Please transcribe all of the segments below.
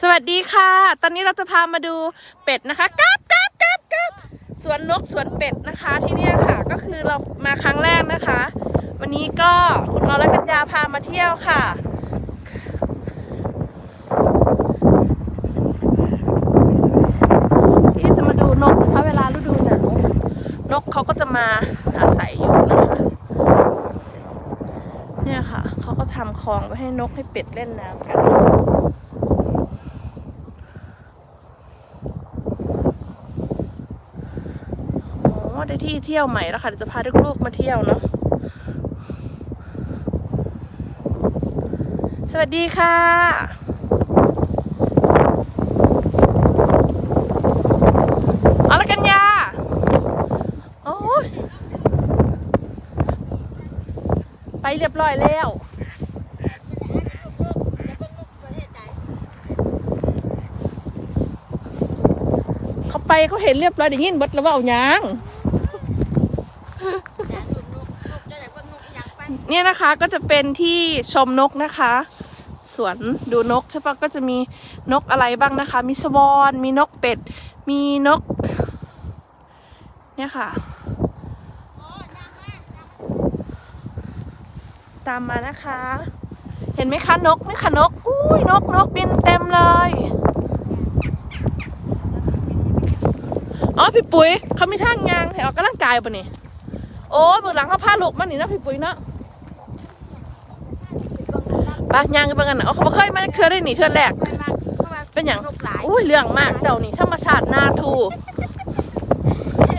สวัสดีค่ะ ตอนนี้เราจะพามาดูเป็ดนะคะกับกับกับกับสวนนกสวนเป็ดนะคะที่นี่ค่ะ ก็คือเรามาครั้งแรกนะคะ วันนี้ก็คุณออและกัญญาพามาเที่ยวค่ะ ที่จะมาดูนกนะคะเวลาฤดูหนาวนกเขาก็จะมาอาศัยอยู่นะคะเนี่ยค่ะเขาก็ทำคลองไว้ให้นกให้เป็ดเล่นน้ำกัน โอ้ได้ ที่เที่ยวใหม่แล้วค่ะเดี๋ยวจะพาลูกๆมาเที่ยวเนาะสวัสดีค่ะ เอาละกันยา โอ้ยไปเรียบร้อยแล้วเขาไปเขาเห็นเรียบร้อยอย่างนี้บดแล้วว่าเอาหยาง เนี่ยนะคะก็จะเป็นที่ชมนกนะคะ สวนดูนกใช่ปะก็จะมีนกอะไรบ้างนะคะ มีสวอนมีนกเป็ด มีนก เนี่ยค่ะ ตามมานะคะ เห็นไหมคะนกนี่ค่ะนกอุ้ยนกนกบินเต็มเลยอ๋อพี่ปุ๋ยเขามีท่างยางให้ออกกำลังกายปะนี่ โอ้ยเบื้องหลังเขาพาลูกมานี่เนาะพี่ปุ๋ยเนาะปะยางกันไปกันนะเอาเขาบ่เคยมาเทือได้หนีเทือแรก เป็นอย่างอุ้ยเรื่องมากเดี๋ยวนี้ธรรมชาตินาทู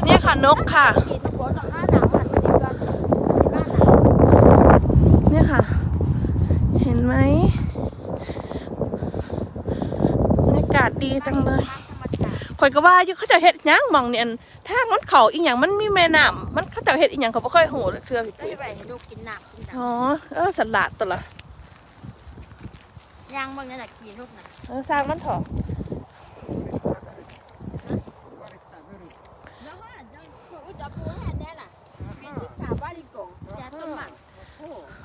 เนี่ยค่ะนกค่ะ เนี่ยค่ะ เห็นไหมบรรยากาศดีจังเลย ข่อยก็ว่าอยู่เขาจะเฮ็ดหยังหมองเนี่ยอันทางมันเขาอีหยังมันมีแม่น้ำมันเขาจะเฮ็ดอีหยังเขาบ่เคยโหเลยเทื่อพี่ได้ปุ๋ยไปให้ลูกกินน้ำกินน้อ๋อเออสลัดตัวละำย่างเบิ่งนั่นแหละกินลูกน่ะเออสร้างมันเถอะแล้วว่าจะจะปูแห่แน่ล่ะมีสิบขาบ้าลิกงยาสมัคร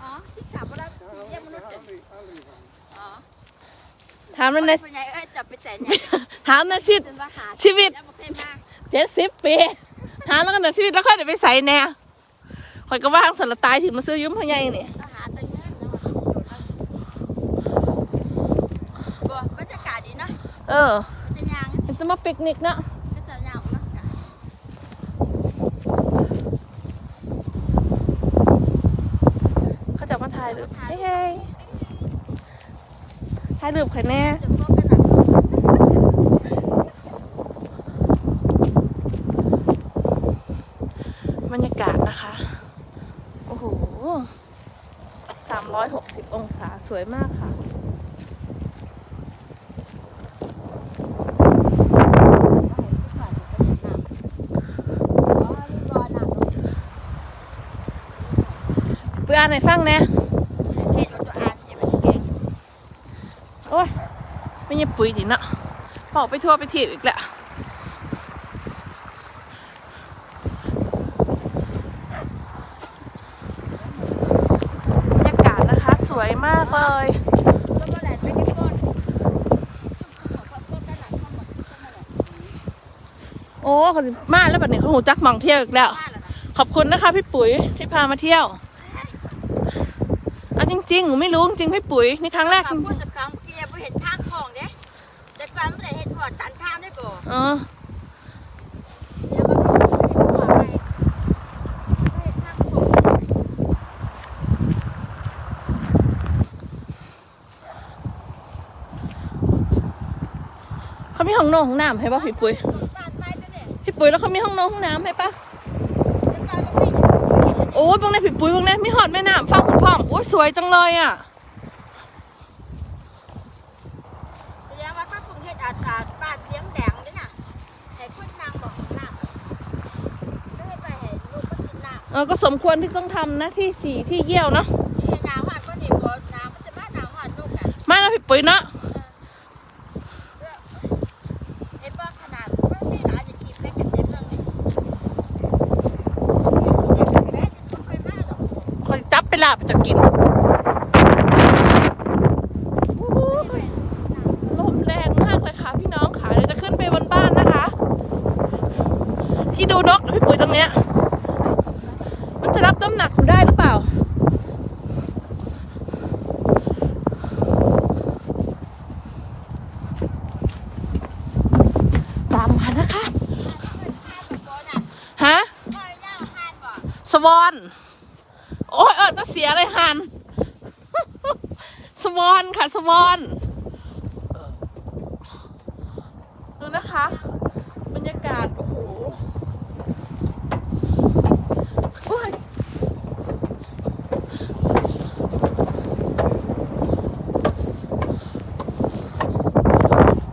อ๋อสิบขาบ้าลิเยี่ยมนุษย์อ๋อ ถามมันในเป็นไงเอ้ยจับไปแต่เนี่ยถามในชีวิตจนว่าหาชีวิตแล้วบ่เคยมาเจ็ดสิบปีถามแล้วกันในชีวิตแล้วค่อยเดี๋ยวไปใส่แน่ข่อยก็ว่าทางสลัดตายถึงมาซื้อยืมพ่อใหญ่นี่ก็หาตัวเงี้ยนะบ่บรรยากาศดีนะเออจะย่างมันจะมาปิกนิกเนาะก็จะย่างมากจ้ะเขาจะมาถ่ายรูปเฮ้ยเฮ้ย ถ่ายรูปใครแน่เดี๋ยวพวกกันน่ะบรรยากาศนะคะ โอ้โหสามร้อยหกสิบองศาสวยมากค่ะเพื่อนไหนฟังแน่เขตรถตัวอ่านอย่าไปเก่ง โอ้ย ไม่ใช่ปุ๋ยดิเนาะพอกไปทั่วไปทีบอีกแล้วบรรยากาศนะคะ สวยมากเลยโอ้มาแล้วแบบนี้เขาหูจักมองเที่ยวอีกแล้ว ขอบคุณนะคะพี่ปุ๋ยที่พามาเที่ยวอะจริงๆหนูไม่รู้จริงพี่ปุ๋ยนี่ครั้งแรกจริง แต่ก่อนไม่ได้เห็นหัวตันทางได้บ่อ๋อเดี๋ยป๋อเขามีห้องนอนห้องน้ำให้ป่ะพี่ปุ๋ยบ้ยพี่ปุ๋ยแล้วเขามีห้องนอนห้องน้ำให้ป่ะแต่ก่อนมันไม่เห็นโอ้ยบางในพี่ปุ๋ยบางในมีหอดแม่น้ำฟังคุณพ่อโอ้ยสวยจังเลยอะ แสดงว่าถ้าปรุงเฮ็ดอาจารย์บ้านเสียงแดงนี่น่ะให้คนนางบอกน้ำไม่ให้ไปให้ลูกมันกินน้ำเออก็สมควรที่ต้องทำนะที่สี่ที่เยี่ยวเนาะที่น้ำหวานก็นี่บ่น้ำมันจะมาน้ำหวานลูกอะไม่นะพี่ปุ๋ยเนาะเห็นบ่ขนาดมันไม่หนาจะกินได้กันเต็มเลยนี่แม่จะทุบไปมากหรอก คอยจับไปลาบจะกินโอ้โหลมแรง ตรงเนี้ย มันจะรับน้ำหนักหนูได้หรือเปล่า ตามมานะคะ ฮะ สวอน โอ้ยเออจะเสียเลยฮัน สวอนค่ะ สวอนดูนะคะ บรรยากาศ โอ้โหโอ้ย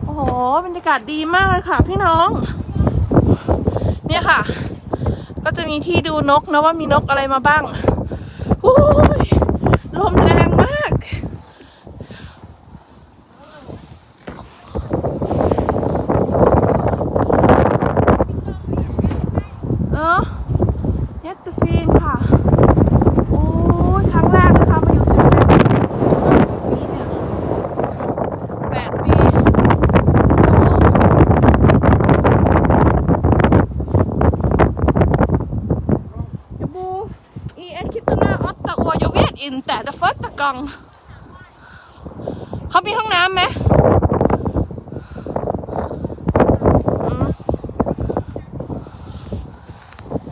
โอ้โห บ รยากาศดีมากเลยค่ะ พี่น้อง เนี่ยค่ะ ก็จะมีที่ดูนกนะว่ามีนกอะไรมาบ้างโอ้ยลมแรงมาก เออเยตตฟีนค่ะ โอ้ยครั้งแรกนะคะมาอยู่สวีเดนปีเนี่ยแปดปี Jag bor i ett kittarna åtta år. Jag แต่เดอะเฟิร์ตะกองเขามีห้องน้ำไหม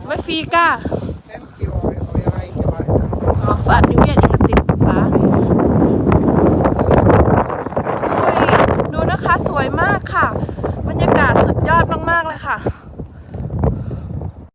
ไม่ฟรีก้า